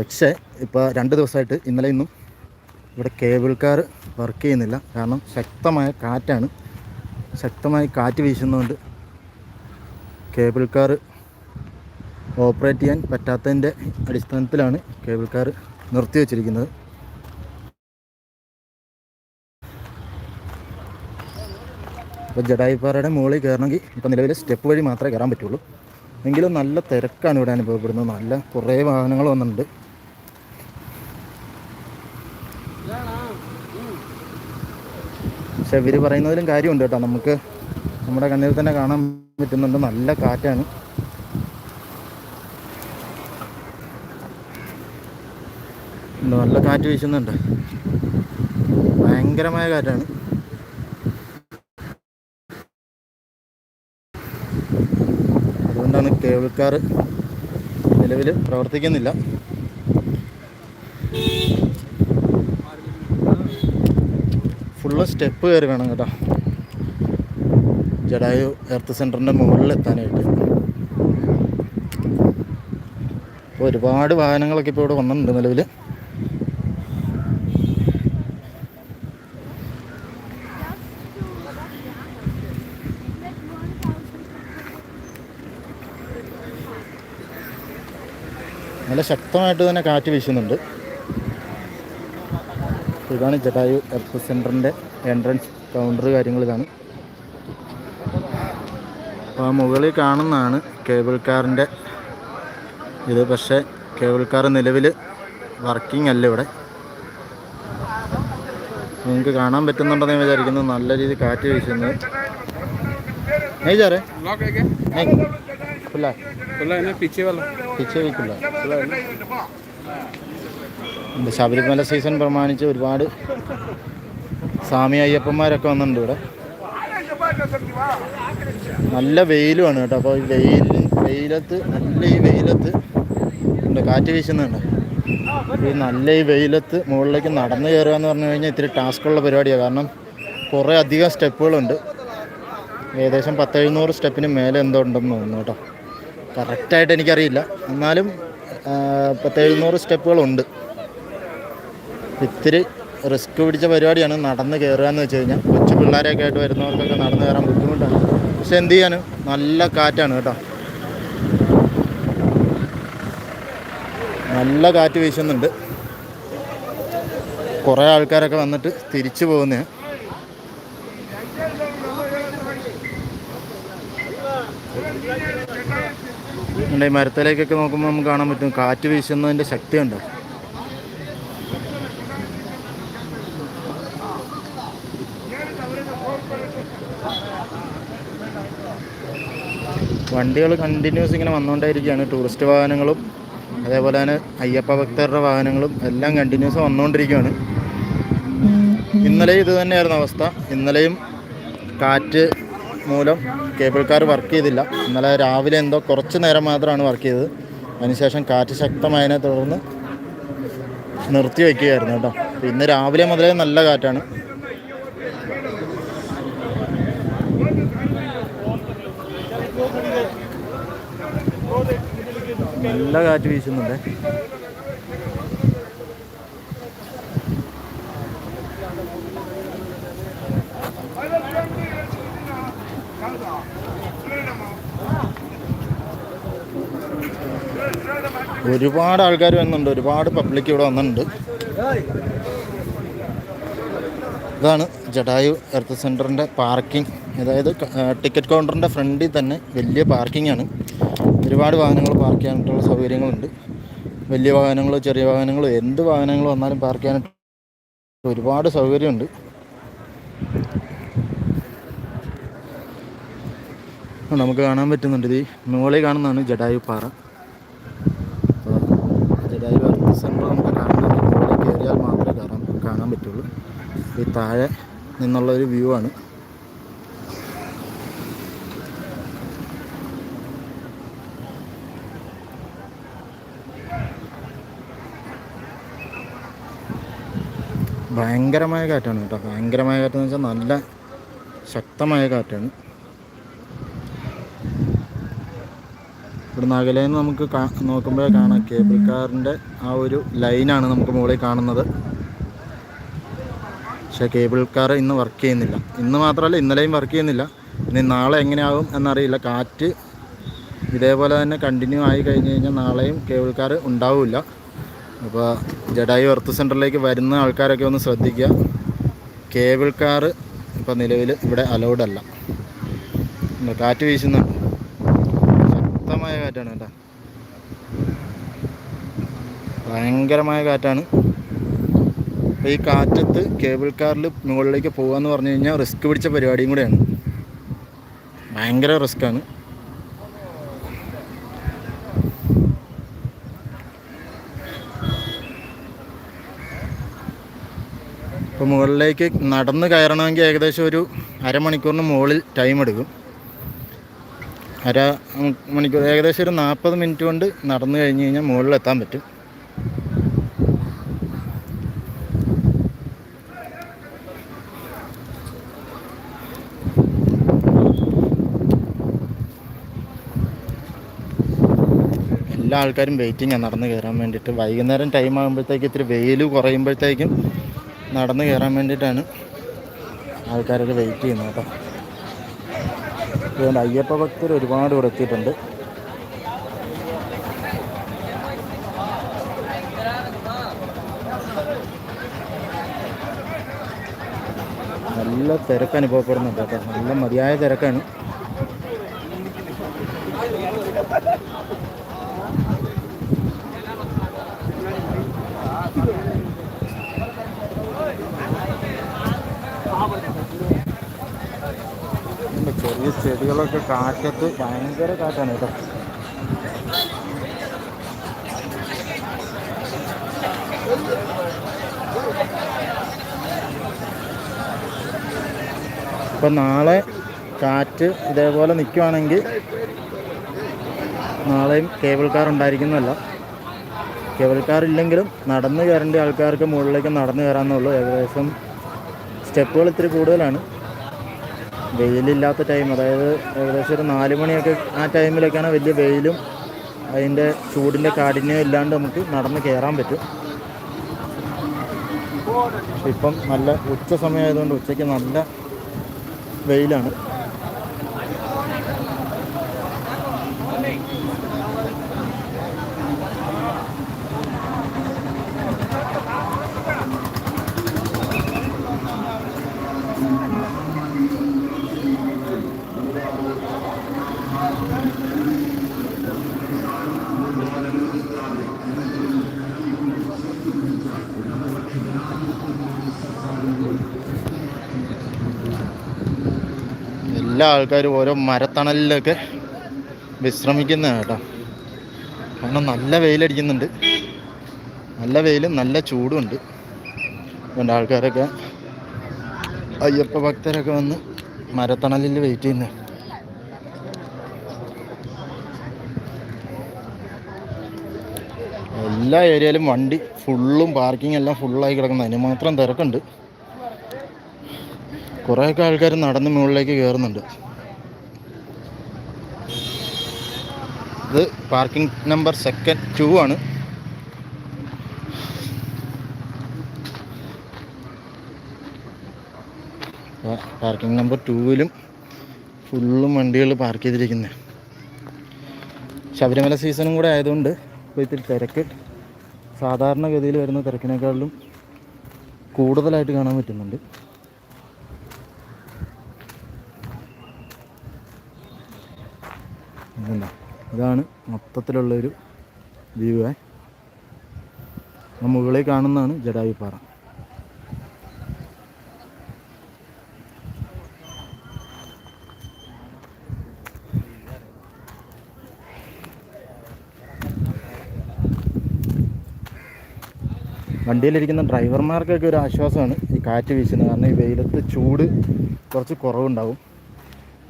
പക്ഷേ ഇപ്പോൾ രണ്ട് ദിവസമായിട്ട് ഇന്നലെ ഇന്നും ഇവിടെ കേബിൾ കാർ വർക്ക് ചെയ്യുന്നില്ല. കാരണം ശക്തമായ കാറ്റാണ്. ശക്തമായി കാറ്റ് വീശുന്നതുകൊണ്ട് കേബിൾ കാർ ഓപ്പറേറ്റ് ചെയ്യാൻ പറ്റാത്തതിന്റെ അടിസ്ഥാനത്തിലാണ് കേബിൾ കാർ നിർത്തി വച്ചിരിക്കുന്നത്. ഇപ്പോൾ ജഡായിപ്പാറയുടെ മുകളിൽ കയറണമെങ്കിൽ ഇപ്പോൾ നിലവിൽ സ്റ്റെപ്പ് വഴി മാത്രമേ കയറാൻ പറ്റുള്ളൂ. എങ്കിലും നല്ല തിരക്കാണ് ഇവിടെ അനുഭവപ്പെടുന്നത്. നല്ല കുറേ വാഹനങ്ങൾ വന്നിട്ടുണ്ട്. പക്ഷെ ഇവർ പറയുന്നതിലും കാര്യമുണ്ട് കേട്ടോ. നമുക്ക് നമ്മുടെ കണ്ണിൽ തന്നെ കാണാൻ പറ്റുന്നുണ്ട്. നല്ല കാറ്റാണ്. നല്ല കാറ്റ് വീശുന്നുണ്ട്. ഭയങ്കരമായ കാറ്റാണ്. അതുകൊണ്ടാണ് കാർ നിലവിൽ പ്രവർത്തിക്കുന്നില്ല. ഫുള്ള് സ്റ്റെപ്പ് കയറി വേണം കേട്ടോ. ജഡായു എർത്ത് സെന്ററിന്റെ മുകളിൽ എത്താനായിട്ട് അപ്പോൾ ഒരുപാട് വാഹനങ്ങളൊക്കെ ഇപ്പോൾ ഇവിടെ വന്നിട്ടുണ്ട് നിലവിൽ നല്ല ശക്തമായിട്ട് തന്നെ കാറ്റ് വീശുന്നുണ്ട്. ഇതാണ് ജടായു എർത്ത് സെൻറ്ററിൻ്റെ എൻട്രൻസ് കൗണ്ടർ കാര്യങ്ങൾ ഇതാണ് അപ്പോൾ ആ മുകളിൽ കാണുന്നതാണ് കേബിൾ കാറിൻ്റെ ഇത് പക്ഷേ കേബിൾ കാർ നിലവിൽ വർക്കിംഗ് അല്ല ഇവിടെ നിങ്ങൾക്ക് കാണാൻ പറ്റുന്നുണ്ടെന്ന് ഞാൻ വിചാരിക്കുന്നു നല്ല രീതിയിൽ കാറ്റ് വീശുന്നത് नहीं जा रहे लॉक है क्या नहीं खुला है खुला है ना पीछे वाला पीछे भी खुला है ഉണ്ട് ശബരിമല സീസൺ പ്രമാണിച്ച് ഒരുപാട് സ്വാമി അയ്യപ്പന്മാരൊക്കെ വന്നിട്ടുണ്ട് ഇവിടെ. നല്ല വെയിലുമാണ് കേട്ടോ. അപ്പോൾ വെയിൽ വെയിലത്ത് നല്ല ഈ വെയിലത്ത് ഉണ്ട് കാറ്റ് വീശുന്നുണ്ട്. ഈ നല്ല ഈ വെയിലത്ത് മുകളിലേക്ക് നടന്നു കയറുക എന്ന് പറഞ്ഞു കഴിഞ്ഞാൽ ഇത്തിരി ടാസ്ക്കുള്ള പരിപാടിയാണ് കാരണം കുറേ അധികം സ്റ്റെപ്പുകളുണ്ട്. ഏകദേശം പത്തെഴുന്നൂറ് സ്റ്റെപ്പിന് മേലെ എന്തോ ഉണ്ടെന്ന് തോന്നുന്നു കേട്ടോ. കറക്റ്റായിട്ട് എനിക്കറിയില്ല. എന്നാലും പത്തെഴുന്നൂറ് സ്റ്റെപ്പുകളുണ്ട്. ഇത്തിരി റിസ്ക് പിടിച്ച പരിപാടിയാണ് നടന്ന് കയറുക എന്ന് വെച്ച് കഴിഞ്ഞാൽ കൊച്ചു പിള്ളേരെയൊക്കെ ആയിട്ട് വരുന്നവർക്കൊക്കെ നടന്ന് കയറാൻ ബുദ്ധിമുട്ടാണ്. പക്ഷെ എന്ത് ചെയ്യാൻ നല്ല കാറ്റാണ് കേട്ടോ. നല്ല കാറ്റ് വീശുന്നുണ്ട്. കുറേ ആൾക്കാരൊക്കെ വന്നിട്ട് തിരിച്ചു പോകുന്നതാണ് ഈ മരത്തിലേക്കൊക്കെ നോക്കുമ്പോൾ നമുക്ക് കാണാൻ പറ്റും കാറ്റ് വീശുന്നതിന്റെ ശക്തിയുണ്ട്? വണ്ടികൾ കണ്ടിന്യൂസ് ഇങ്ങനെ വന്നുകൊണ്ടേയിരിക്കുകയാണ്. ടൂറിസ്റ്റ് വാഹനങ്ങളും അതേപോലെ തന്നെ അയ്യപ്പ ഭക്തരുടെ വാഹനങ്ങളും എല്ലാം കണ്ടിന്യൂസ് വന്നുകൊണ്ടിരിക്കുകയാണ്. ഇന്നലെ ഇത് തന്നെയായിരുന്നു അവസ്ഥ. ഇന്നലെയും കാറ്റ് മൂലം കേബിൾ കാർ വർക്ക് ചെയ്തില്ല. ഇന്നലെ രാവിലെ എന്തോ കുറച്ച് നേരം മാത്രമാണ് വർക്ക് ചെയ്തത്. അതിനുശേഷം കാറ്റ് ശക്തമായതിനെ തുടർന്ന് നിർത്തി വയ്ക്കുകയായിരുന്നു കേട്ടോ. ഇന്ന് രാവിലെ മുതലേ നല്ല കാറ്റാണ്. നല്ല കാറ്റ് വീശുന്നുണ്ട്. ഒരുപാട് ആൾക്കാർ വന്നിട്ടുണ്ട്. ഒരുപാട് പബ്ലിക് ഇവിടെ വന്നിട്ടുണ്ട്. ഇതാണ് ജഡായു എർത്ത് സെന്ററിന്റെ പാർക്കിംഗ് അതായത് ടിക്കറ്റ് കൗണ്ടറിന്റെ ഫ്രണ്ടിൽ തന്നെ വലിയ പാർക്കിംഗ് ആണ്. ഒരുപാട് വാഹനങ്ങൾ പാർക്ക് ചെയ്യാനായിട്ടുള്ള സൗകര്യങ്ങളുണ്ട്. വലിയ വാഹനങ്ങൾ ചെറിയ വാഹനങ്ങൾ എന്ത് വാഹനങ്ങൾ വന്നാലും പാർക്ക് ചെയ്യാനായിട്ട് ഒരുപാട് സൗകര്യമുണ്ട്. നമുക്ക് കാണാൻ പറ്റുന്നുണ്ട് ഈ മുകളിൽ കാണുന്നതാണ് ജഡായു പാറ. ജഡായു സെന്റർ നമുക്ക് കാണുന്നത് കയറിയാൽ മാത്രമേ കാണാൻ കാണാൻ പറ്റുള്ളൂ. ഈ താഴെ നിന്നുള്ള ഒരു വ്യൂ ആണ്. ഭയങ്കരമായ കാറ്റാണ് കേട്ടോ. ഭയങ്കരമായ കാറ്റെന്ന് വെച്ചാൽ നല്ല ശക്തമായ കാറ്റാണ്. ഇവിടുന്ന് അകലെ നിന്ന് നമുക്ക് നോക്കുമ്പോഴേ കാണാം കേബിൾ കാറിന്റെ ആ ഒരു ലൈനാണ് നമുക്ക് മുകളിൽ കാണുന്നത്. പക്ഷേ കേബിൾ കാർ ഇന്ന് വർക്ക് ചെയ്യുന്നില്ല. ഇന്ന് മാത്രമല്ല ഇന്നലെയും വർക്ക് ചെയ്യുന്നില്ല. ഇനി നാളെ എങ്ങനെയാകും എന്നറിയില്ല. കാറ്റ് ഇതേപോലെ തന്നെ കണ്ടിന്യൂ ആയി കഴിഞ്ഞ് കഴിഞ്ഞാൽ നാളെയും കേബിൾ കാർ ഉണ്ടാവില്ല. അപ്പോൾ ജഡായി എർത്ത് സെന്ററിലേക്ക് വരുന്ന ആൾക്കാരൊക്കെ ഒന്ന് ശ്രദ്ധിക്കുക. കേബിൾ കാർ ഇപ്പോൾ നിലവിൽ ഇവിടെ അലൗഡ് അല്ല. കാറ്റ് വീശുന്നുണ്ട്. ശക്തമായ കാറ്റാണ് കേട്ടോ. ഭയങ്കരമായ കാറ്റാണ്. ഈ കാറ്റത്ത് കേബിൾ കാറിൽ മുകളിലേക്ക് പോകുക എന്ന് പറഞ്ഞു കഴിഞ്ഞാൽ റിസ്ക് പിടിച്ച പരിപാടിയും കൂടെയാണ്. ഭയങ്കര റിസ്ക്കാണ്. ഇപ്പോൾ മുകളിലേക്ക് നടന്ന് കയറണമെങ്കിൽ ഏകദേശം ഒരു അരമണിക്കൂറിന് മുകളിൽ ടൈം എടുക്കും. അര മണിക്കൂർ ഏകദേശം ഒരു നാൽപ്പത് മിനിറ്റ് കൊണ്ട് നടന്നു കഴിഞ്ഞ് കഴിഞ്ഞാൽ മുകളിൽ എത്താൻ പറ്റും. എല്ലാ ആൾക്കാരും വെയിറ്റിങ്ങാണ് നടന്ന് കയറാൻ വേണ്ടിയിട്ട്. വൈകുന്നേരം ടൈം ആകുമ്പോഴത്തേക്ക് ഇത്തിരി വെയിൽ കുറയുമ്പോഴത്തേക്കും നടന്ന് കയറാൻ വേണ്ടിയിട്ടാണ് ആൾക്കാരൊക്കെ വെയിറ്റ് ചെയ്യുന്നത് കേട്ടോ. അതുകൊണ്ട് അയ്യപ്പ ഭക്തർ ഒരുപാട് ഇവിടെ എത്തിയിട്ടുണ്ട്. നല്ല തിരക്ക് അനുഭവപ്പെടുന്നുണ്ട് കേട്ടോ. നല്ല മതിയായ തിരക്കാണ് ഉണ്ട്. ചെറിയ ചെടികളൊക്കെ കാറ്റത്ത് ഭയങ്കര കാറ്റാണ് കേട്ടോ. അപ്പം നാളെ കാറ്റ് ഇതേപോലെ നിൽക്കുവാണെങ്കിൽ നാളെയും കേബിൾ കാർ ഉണ്ടായിരിക്കുന്നതല്ല. കേബിൾ കാർ ഇല്ലെങ്കിലും നടന്നു കയറേണ്ട ആൾക്കാർക്ക് മുകളിലേക്ക് നടന്ന് കയറാമെന്നുള്ളൂ ഏകദേശം സ്റ്റെപ്പുകൾ ഇത്തിരി കൂടുതലാണ്. വെയിലില്ലാത്ത ടൈം അതായത് ഏകദേശം ഒരു നാല് മണിയൊക്കെ ആ ടൈമിലൊക്കെയാണ് വലിയ വെയിലും അതിന്റെ ചൂടിന്റെ കാഠിന്യം ഇല്ലാണ്ട് നമുക്ക് നടന്ന് കയറാൻ പറ്റും. ഇപ്പം നല്ല ഉച്ച സമയമായതുകൊണ്ട് ഉച്ചയ്ക്ക് നല്ല വെയിലാണ്. എല്ലാ ആൾക്കാരും ഓരോ മരത്തണലിലൊക്കെ വിശ്രമിക്കുന്ന കേട്ടോ. കാരണം നല്ല വെയിലടിക്കുന്നുണ്ട്. നല്ല വെയിലും നല്ല ചൂടുമുണ്ട്. അതുകൊണ്ട് ആൾക്കാരൊക്കെ അയ്യപ്പ ഭക്തരൊക്കെ വന്ന് മരത്തണലിൽ വെയിറ്റ് ചെയ്യുന്നു. എല്ലാ ഏരിയയിലും വണ്ടി ഫുള്ളും പാർക്കിംഗ് എല്ലാം ഫുള്ളായി കിടക്കുന്നത് അതിന് മാത്രം തിരക്കുണ്ട്. കുറേയൊക്കെ ആൾക്കാർ നടന്ന് മുകളിലേക്ക് കയറുന്നുണ്ട് ഇത് പാർക്കിംഗ് നമ്പർ സെക്കൻഡ് ടു ആണ്. പാർക്കിംഗ് നമ്പർ ടൂവിലും ഫുള്ളും വണ്ടികൾ പാർക്ക് ചെയ്തിരിക്കുന്നത് ശബരിമല സീസണും കൂടെ ആയതുകൊണ്ട് ഇപ്പോൾ ഇത്തിരി തിരക്ക്. സാധാരണഗതിയിൽ വരുന്ന തിരക്കിനേക്കാളും കൂടുതലായിട്ട് കാണാൻ പറ്റുന്നുണ്ട്. ഇതല്ല ഇതാണ് മൊത്തത്തിലുള്ളൊരു വ്യൂ ആയി മുകളിൽ കാണുന്നതാണ് ജഡായുപ്പാറ വണ്ടിയിലിരിക്കുന്ന ഡ്രൈവർമാർക്കൊക്കെ ഒരു ആശ്വാസമാണ് ഈ കാറ്റ് വീശുന്നത്. കാരണം ഈ വെയിലത്ത് ചൂട് കുറച്ച് കുറവുണ്ടാവും.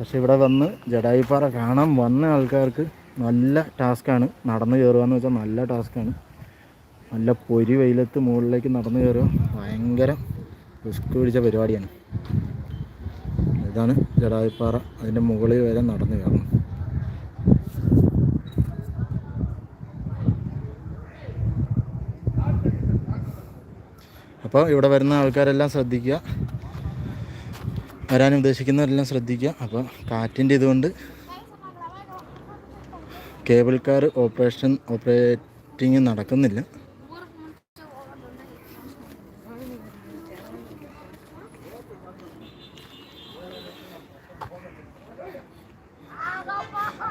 പക്ഷെ ഇവിടെ വന്ന് ജഡായിപ്പാറ കാണാൻ വന്ന ആൾക്കാർക്ക് നല്ല ടാസ്ക്കാണ്. നടന്നു കയറുക എന്ന് വെച്ചാൽ നല്ല ടാസ്ക്കാണ്. നല്ല പൊരി വെയിലത്ത് മുകളിലേക്ക് നടന്നു കയറുക ഭയങ്കര റിസ്ക് പിടിച്ച പരിപാടിയാണ്. ഇതാണ് ജഡായിപ്പാറ. അതിന്റെ മുകളിൽ വരെ നടന്നു കയറുന്നത് അപ്പോൾ ഇവിടെ വരുന്ന ആൾക്കാരെല്ലാം ശ്രദ്ധിക്കുക. വരാൻ ഉദ്ദേശിക്കുന്നവരെല്ലാം ശ്രദ്ധിക്കുക. അപ്പോൾ കാറ്റിന്റെ ഇതുകൊണ്ട് കേബിൾ കാർ ഓപ്പറേഷൻ ഓപ്പറേറ്റിംഗ് നടക്കുന്നില്ല.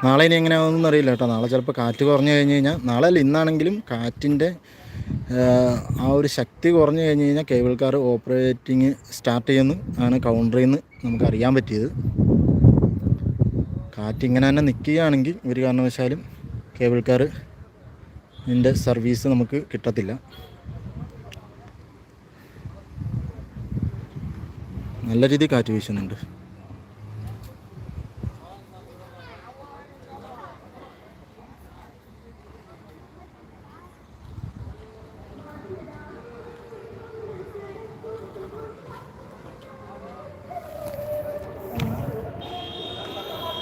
നാളെ ഇനി എങ്ങനെയാവുമെന്ന് അറിയില്ല കേട്ടോ. നാളെ ചിലപ്പോൾ കാറ്റ് കുറഞ്ഞു കഴിഞ്ഞ് കഴിഞ്ഞാൽ നാളെ അല്ല ഇന്നാണെങ്കിലും കാറ്റിന്റെ ആ ഒരു ശക്തി കുറഞ്ഞു കഴിഞ്ഞ് കഴിഞ്ഞാൽ കേബിൾ കാർ ഓപ്പറേറ്റിംഗ് സ്റ്റാർട്ട് ചെയ്യുന്നു. ആണ് കൗണ്ടറിൽ നിന്ന് നമുക്കറിയാൻ പറ്റിയത്. കാറ്റ് ഇങ്ങനെ തന്നെ നിൽക്കുകയാണെങ്കിൽ ഒരു കാരണവശാലും കേബിൾ കാർ ഇതിന്റെ സർവീസ് നമുക്ക് കിട്ടത്തില്ല. നല്ല രീതിയിൽ കാറ്റ് വീശുന്നുണ്ട്.